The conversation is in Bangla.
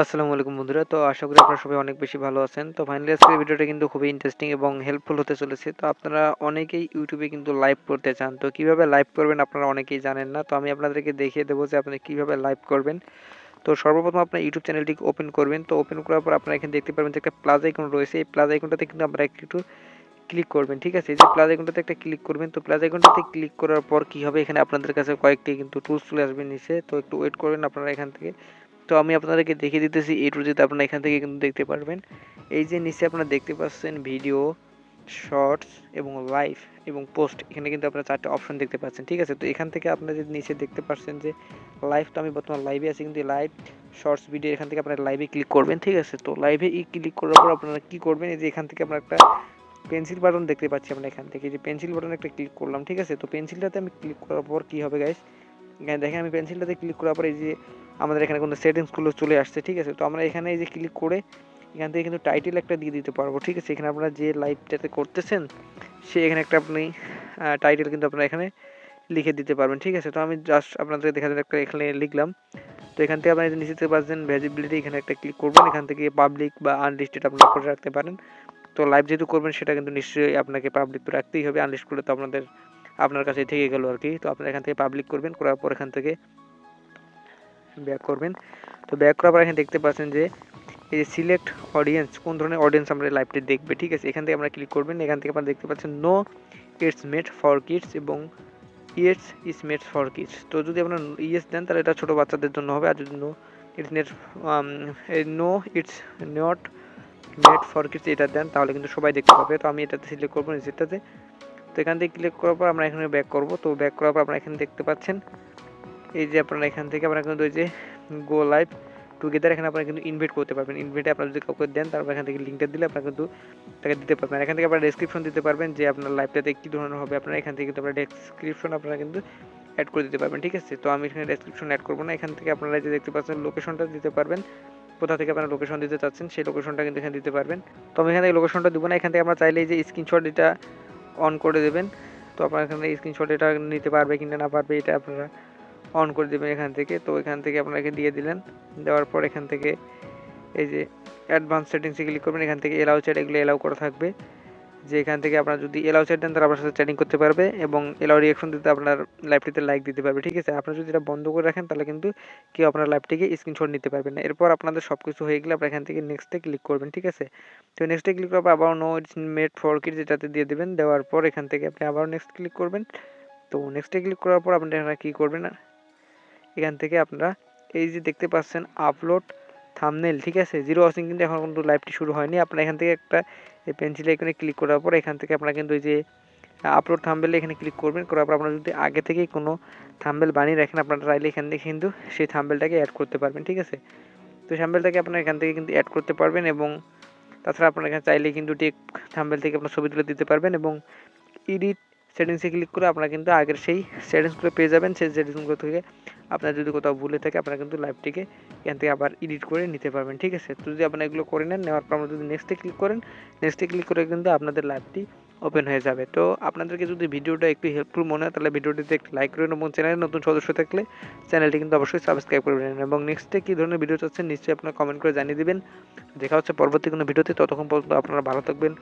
আসসালামু আলাইকুম বন্ধুরা। তো আশা করি আপনারা সবাই অনেক বেশি ভালো আছেন। তো ফাইনালি আজকের ভিডিওটা কিন্তু খুবই ইন্টারেস্টিং এবং হেল্পফুল হতে চলেছে। তো আপনারা অনেকেই ইউটিউবে কিন্তু লাইভ করতে চান। তো কীভাবে লাইভ করবেন আপনারা অনেকেই জানেন না। তো আমি আপনাদেরকে দেখিয়ে দেবো যে আপনি কীভাবে লাইভ করবেন। তো সর্বপ্রথম আপনার ইউটিউব চ্যানেলটি ওপেন করবেন। তো ওপেন করার পর আপনারা এখানে দেখতে পারবেন যে একটা প্লাস আইকন রয়েছে। এই প্লাস আইকনটাতে কিন্তু আপনারা একটু ক্লিক করবেন, ঠিক আছে? এই যে প্লাস আইকনটাতে একটা ক্লিক করবেন, তো প্লাস আইকনটাতে ক্লিক করার পর কি হবে? এখানে আপনাদের কাছে কয়েকটি কিন্তু টুলস চলে আসবে নিচে। তো একটু ওয়েট করবেন আপনারা এখান থেকে। তো আমি আপনাদেরকে দেখিয়ে দিতেছি এই টুলটিতে আপনারা এখান থেকে কিন্তু দেখতে পারবেন। এই যে নিচে আপনারা দেখতে পাচ্ছেন ভিডিও শর্টস এবং লাইভ এবং পোস্ট এখানে কিন্তু আপনারা চারটে অপশন দেখতে পাচ্ছেন, ঠিক আছে? তো এখান থেকে আপনারা যদি নিচে দেখতে পাচ্ছেন যে লাইভ তো আমি বর্তমান লাইভে আছি, কিন্তু লাইভ শর্টস ভিডিও এখান থেকে আপনারা লাইভে ক্লিক করবেন, ঠিক আছে? তো লাইভে ই ক্লিক করার পর আপনারা কি করবেন? এই যে এখান থেকে আপনারা একটা পেন্সিল বাটন দেখতে পাচ্ছি আমরা এখান থেকে। যে পেন্সিল বাটনে একটা ক্লিক করলাম, ঠিক আছে? তো পেন্সিলটাতে আমি ক্লিক করার পর কি হবে গাইস দেখেন, আমি পেন্সিলটাতে ক্লিক করার পর এই যে আমাদের এখানে কোনো সেটিংসগুলো চলে আসছে, ঠিক আছে? তো আমরা এখানে এই যে ক্লিক করে এখান থেকে কিন্তু টাইটেল একটা দিয়ে দিতে পারব, ঠিক আছে? এখানে আপনারা যে লাইভটাতে করতেছেন, সে এখানে একটা আপনি টাইটেল কিন্তু আপনারা এখানে লিখে দিতে পারবেন, ঠিক আছে? তো আমি জাস্ট আপনাদের দেখা একটা এখানে লিখলাম। তো এখান থেকে আপনারা নিচে দেখতে পাচ্ছেন ভ্যাজিবিলিটি এখানে একটা ক্লিক করবেন, এখান থেকে পাবলিক বা আনলিস্টেড আপনারা করে রাখতে পারেন। তো লাইভ যেহেতু করবেন, সেটা কিন্তু নিশ্চয়ই আপনাকে পাবলিক তো রাখতেই হবে আনলিস্ট করলে তো আপনাদের, আপনার কাছে থেকে গেল আর কি। তো আপনারা এখান থেকে পাবলিক করবেন, করার পর এখান থেকে ব্যাক করবেন। তো ব্যাক করার পর এখানে দেখতে পাচ্ছেন যে, এই যে সিলেক্ট অডিয়েন্স কোন ধরনের অডিয়েন্স আমরা লাইভটি দেখবে, ঠিক আছে? এখান থেকে আমরা ক্লিক করবেন, এখান থেকে আপনারা দেখতে পাচ্ছেন no it's made for kids এবং yes it's is made for kids তো যদি আপনার ইয়েস দেন, তাহলে এটা ছোটো বাচ্চাদের জন্য হবে, আর যদি no it's not no it's not made for kids এটা দেন, তাহলে কিন্তু সবাই দেখতে পাবে। তো আমি এটাতে সিলেক্ট করব যেটাতে তো এখান থেকে ক্লিক করার পর আমরা এখানে ব্যাক করব। তো ব্যাক করার পর আপনারা এখানে দেখতে পাচ্ছেন এই যে আপনারা এখান থেকে আপনারা কিন্তু ওই যে গো লাইভ টুগেদার এখানে আপনারা কিন্তু ইনভাইট করতে পারবেন। ইনভাইটে আপনারা যদি কাউকে দেন, তারপর এখান থেকে লিঙ্কটা দিলে আপনারা কিন্তু তাকে দিতে পারবেন। এখান থেকে আপনারা ডেসক্রিপশন দিতে পারবেন যে আপনার লাইভটাতে কী ধরনের হবে। আপনারা এখান থেকে কিন্তু আপনারা ডেসক্রিপশন আপনারা কিন্তু অ্যাড করে দিতে পারবেন, ঠিক আছে? তো আমি এখানে ডেসক্রিপশন অ্যাড করব না। এখান থেকে আপনারা যে দেখতে পাচ্ছেন লোকেশনটা দিতে পারবেন। কোথা থেকে আপনারা লোকেশন দিতে চাচ্ছেন, সেই লোকেশনটা কিন্তু এখানে দিতে পারবেন। তো আমি এখান থেকে লোকেশনটা দেবো না। এখান থেকে আমরা চাইলে যে স্ক্রিনশট এটা অন করে দেবেন। তো আপনারা এখানে স্ক্রিনশট এটা নিতে পারবে কিনা না পারবে, এটা আপনারা অন করে দেবেন এখান থেকে। তো এখান থেকে আপনাকে দিয়ে দিলেন। দেওয়ার পর এখান থেকে এই যে অ্যাডভান্স সেটিংসে ক্লিক করবেন, এখান থেকে এলাও চ্যাট এগুলো এলাও করা থাকবে। যে এখান থেকে আপনার যদি এলাও চ্যাট দেন তারা আপনার সাথে চ্যাটিং করতে পারবে এবং এলাও রিয়াকশন দিতে আপনার লাইভটিতে লাইক দিতে পারবে, ঠিক আছে? আপনার যদি এটা বন্ধ করে রাখেন, তাহলে কিন্তু কেউ আপনার লাইভটিকে স্ক্রিনশট নিতে পারবে না। এরপর আপনাদের সব কিছু হয়ে গেলে আপনার এখান থেকে নেক্সটে ক্লিক করবেন, ঠিক আছে? তো নেক্সটে ক্লিক করব আবার no it's made for kid যেটাতে দিয়ে দেবেন। দেওয়ার পর এখান থেকে আপনি আবার নেক্সট ক্লিক করবেন। তো নেক্সটে ক্লিক করার পর আপনি এখানে কী করবেন? এখান থেকে আপনারা এই যে দেখতে পাচ্ছেন আপলোড থামনেল ঠিক আছে? জিরো ওয়াচিং কিন্তু এখন কিন্তু লাইভটি শুরু হয়নি। আপনারা এখান থেকে একটা এই পেন্সিল এখানে ক্লিক করার পর এখান থেকে আপনারা কিন্তু ওই যে আপলোড থাম্বেলে এখানে ক্লিক করবেন। করার পর আপনারা যদি আগে থেকেই কোনো থাম্বেল বানিয়ে রাখেন, আপনারা চাইলে এখান থেকে কিন্তু সেই থাম্বেলটাকে অ্যাড করতে পারবেন, ঠিক আছে? তো থাম্বেলটাকে আপনারা এখান থেকে কিন্তু অ্যাড করতে পারবেন এবং তাছাড়া আপনারা এখানে চাইলে কিন্তু টেক থাম্বেল থেকে আপনার ছবি তুলে দিতে পারবেন এবং এডিট সেটিংসে ক্লিক করে আপনারা কিন্তু আগের সেই সেটিংসগুলো পেয়ে যাবেন। সেই সেটিংসগুলো থেকে আপনার যদি কোথাও ভুলে থাকে, আপনারা কিন্তু লাইভটিকে এখান থেকে আবার এডিট করে নিতে পারবেন, ঠিক আছে? তো যদি আপনারা এগুলো করে নেন, নেওয়ার পর যদি নেক্সটে ক্লিক করেন নেক্সটে ক্লিক করে কিন্তু আপনাদের লাইভটি ওপেন হয়ে যাবে। তো আপনাদেরকে যদি ভিডিওটা একটু হেল্পফুল মনে হয়, তাহলে ভিডিওটিতে একটু লাইক করবেন এবং চ্যানেলে নতুন সদস্য থাকলে চ্যানেলটি কিন্তু অবশ্যই সাবস্ক্রাইব করবেন এবং নেক্সটে কী ধরনের ভিডিও চাচ্ছেন, নিশ্চয়ই আপনারা কমেন্ট করে জানিয়ে দেবেন। দেখা হচ্ছে পরবর্তী কোনো ভিডিওতে ততক্ষণ পর্যন্ত আপনারা ভালো থাকবেন।